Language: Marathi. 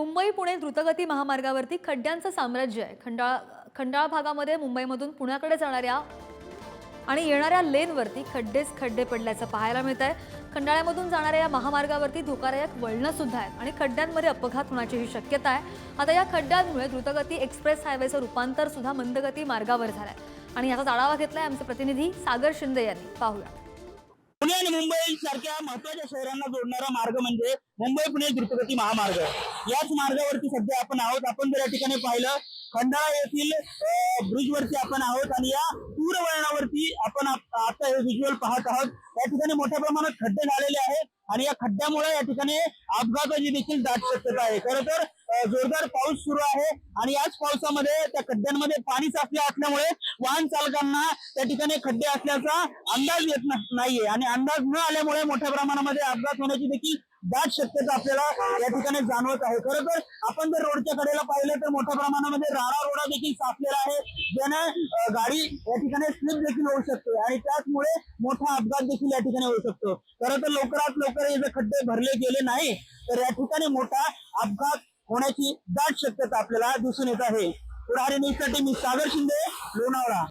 मुंबई पुणे द्रुतगती महामार्गावरती खड्ड्यांचं साम्राज्य आहे. खंडाळा खंडाळा भागामध्ये मुंबईमधून पुण्याकडे जाणाऱ्या आणि येणाऱ्या लेनवरती खड्डेच खड्डे पडल्याचं पाहायला मिळत आहे खंडाळ्यामधून जाणाऱ्या या महामार्गावरती धोकादायक वळणं सुद्धा आहेत आणि खड्ड्यांमध्ये अपघात होण्याचीही शक्यता आहे. आता या खड्ड्यांमुळे द्रुतगती एक्सप्रेस हायवेचं रूपांतर सुद्धा मंदगती मार्गावर झालंय. आणि याचा आढावा घेतलाय आमचे प्रतिनिधी सागर शिंदे यांनी. पाहूया. मुंबई सारख्या महत्त्वाच्या शहरांना जोडणारा मार्ग म्हणजे मुंबई पुणे द्रुतगती महामार्ग. याच मार्गावरती सध्या आपण आहोत. आपण जर या ठिकाणी पाहिलं खंडाळा येथील ब्रिजवरती आपण आहोत आणि या पूर वळणावरती आपण आता हे व्हिज्युअल पाहत आहोत. या ठिकाणी मोठ्या प्रमाणात खड्डे झालेले आहेत आणि या खड्ड्यामुळे या ठिकाणी अपघाताची देखील दाट शक्यता आहे. खरं तर जोरदार पाऊस सुरू आहे. आणि याच पावसामध्ये त्या खड्ड्यांमध्ये पाणी साचले असल्यामुळे वाहन चालकांना त्या ठिकाणी खड्डे असल्याचा अंदाज येत नाहीये. आणि अंदाज न आल्यामुळे मोठ्या प्रमाणामध्ये अपघात होण्याची देखील दाट शक्यता आपल्याला या ठिकाणी जाणवत आहे. खरं तर आपण जर रोडच्या कडेला पाहिलं तर मोठ्या प्रमाणामध्ये राडा रोडा देखील साचलेला आहे ज्याने गाडी या ठिकाणी स्लिप देखील होऊ शकते. आणि त्याचमुळे मोठा अपघात देखील या ठिकाणी होऊ शकतो. खरं तर लवकरात लवकर हे जर खड्डे भरले गेले नाही तर या ठिकाणी मोठा अपघात होण्याची दाट शक्यता आपल्याला दिसून येत आहे. पुढारी न्यूजसाठी मी सागर शिंदे लोणावळा.